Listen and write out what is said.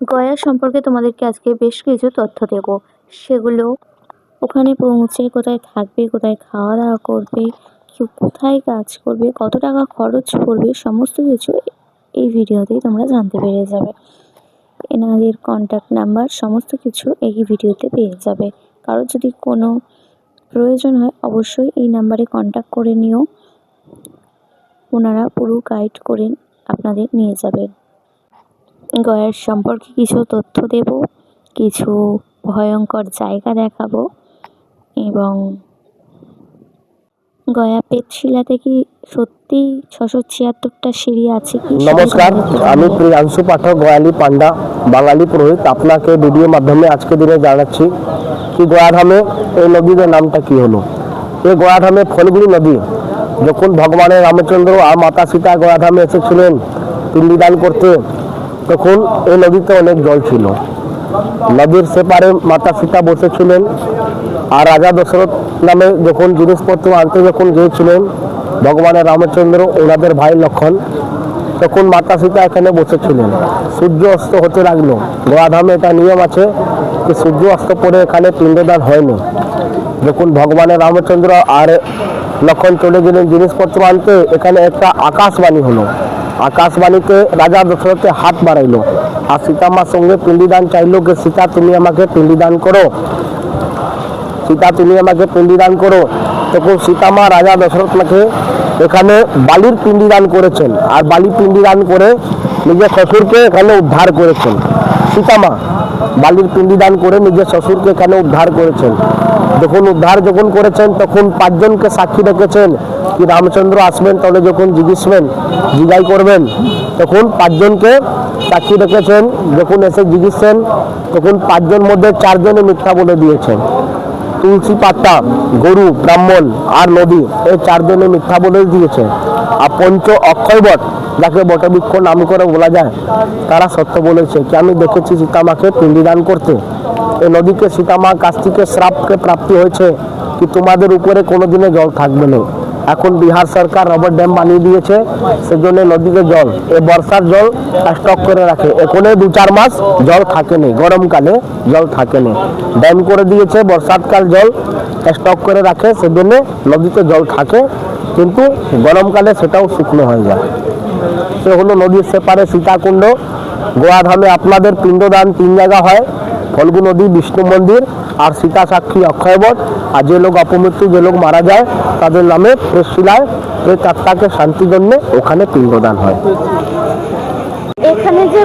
গয়া সম্পর্কে তোমাদেরকে আজকে বেশ কিছু তথ্য দেব। সেগুলো ওখানে পৌঁছে কোথায় থাকবে, কোথায় খাওয়া দাওয়া করবে, কেউ কোথায় কাজ করবে, কত টাকা খরচ করবে, সমস্ত কিছু এই ভিডিওতেই তোমরা জানতে পেরে যাবে। এনাদের কন্ট্যাক্ট নাম্বার সমস্ত কিছু এই ভিডিওতে পেয়ে যাবে। কারও যদি কোনো প্রয়োজন হয়, অবশ্যই এই নাম্বারে কন্ট্যাক্ট করে নিও। ওনারা পুরো গাইড করে আপনাদের নিয়ে যাবে। গয়ার সম্পর্কে কিছু তথ্য দেব, কিছু ভয়ঙ্কর জায়গা দেখাবো এবং গয়া পেটশিলাতে কি সত্যি ছশো ছিয়াত্তরটা সিঁড়ি আছে নমস্কার, আমি। প্রিয়াংশু পাঠক, গয়ালি পান্ডা বাঙালি পুরোহিত আপনাকে ভিডিও মাধ্যমে আজকে দিনে জানাচ্ছি কি গয়াধামে এই নদীর নামটা কি হলো এই গয়াধামে ফলগুলি নদী, যখন ভগবানের রামচন্দ্র আর মাতা সীতা গয়াধামে এসেছিলেন পিণ্ডিদান করতে তখন এই নদীতে অনেক জল ছিল। নদীর সেপারে মাতা সীতা বসেছিলেন আর রাজা দশরথ নামে যখন জিনিসপত্র আনতে যখন গিয়েছিলেন, ভগবানের রামচন্দ্র ওনাদের ভাই লক্ষণ, তখন মাতা সীতা এখানে বসেছিলেন। সূর্য অস্ত হতে লাগল। গোয়াধামে এটা নিয়ম আছে যে সূর্য অস্ত পরে এখানে পিণ্ডদান হয়নি। যখন ভগবানের রামচন্দ্র আর লক্ষণ চলে গেলেন, জিনিসপত্র আনতে, এখানে একটা আকাশবাণী হলো। আকাশবাণীতে রাজা দশরথে হাত বাড়াইলো। আর সীতামার সঙ্গে পিণ্ডিদান চাইলো যে, সীতা, তুমি আমাকে পিণ্ডিদান করো। সীতা, তুমি আমাকে পিণ্ডিদান করো। তখন সীতামা রাজা দশরথকে এখানে বালির পিণ্ডিদান করেছেন। আর বালি পিণ্ডিদান করে নিজের শ্বশুরকে এখানে উদ্ধার করেছেন। সীতামা বালির পিণ্ডিদান করে নিজের শ্বশুরকে এখানে উদ্ধার করেছেন। যখন উদ্ধার যখন করেছেন, তখন পাঁচজনকে সাক্ষী রেখেছেন। কি রামচন্দ্র আসবেন তাহলে যখন জিজ্ঞেসবেন, জিজ্ঞাই করবেন, তখন পাঁচজনকে সাক্ষী রেখেছেন যখন এসে জিজ্ঞেসছেন তখন পাঁচজন মধ্যে চারজনে মিথ্যা বলে দিয়েছেন। তুলসী পাতা, গরু, ব্রাহ্মণ আর নদী, এই চারজনে মিথ্যা বলে দিয়েছে আর পঞ্চ অক্ষয় বট, যাকে বটবৃক্ষ নাম করে বলা যায়, তারা সত্য বলেছে কি, আমি দেখেছি সীতামাকে পিণ্ডিদান করতে। এই নদীকে সীতামার কাছ থেকে শ্রাপকে প্রাপ্তি হয়েছে, কি তোমাদের উপরে কোনোদিনে জল থাকবে না। এখন বিহার সরকার রবার ড্যাম বানিয়ে দিয়েছে, সেজন্য নদীতে জল এই বর্ষার জল স্টক করে রাখে। এখানে দু চার মাস জল থাকে নেই গরমকালে জল থাকে নেই ড্যাম করে দিয়েছে, বর্ষাকাল জল স্টক করে রাখে, সেজন্য নদীতে জল থাকে, কিন্তু গরমকালে সেটাও শুকনো হয়ে যায়। সে হলো নদীর সেপারে সীতাকুণ্ড। গোয়াধামে আপনাদের পিণ্ডদান তিন জায়গা হয়। ফল্গু নদী বিষ্ণু মন্দির আর সীতা সাক্ষী অক্ষয়বট আর যে লোক অপমৃত্যু, যে লোক মারা যায়, তাদের নামে প্রেসশিলায় এই চারটাকে শান্তির জন্য ওখানে পিণ্ডদান হয়। এখানে যে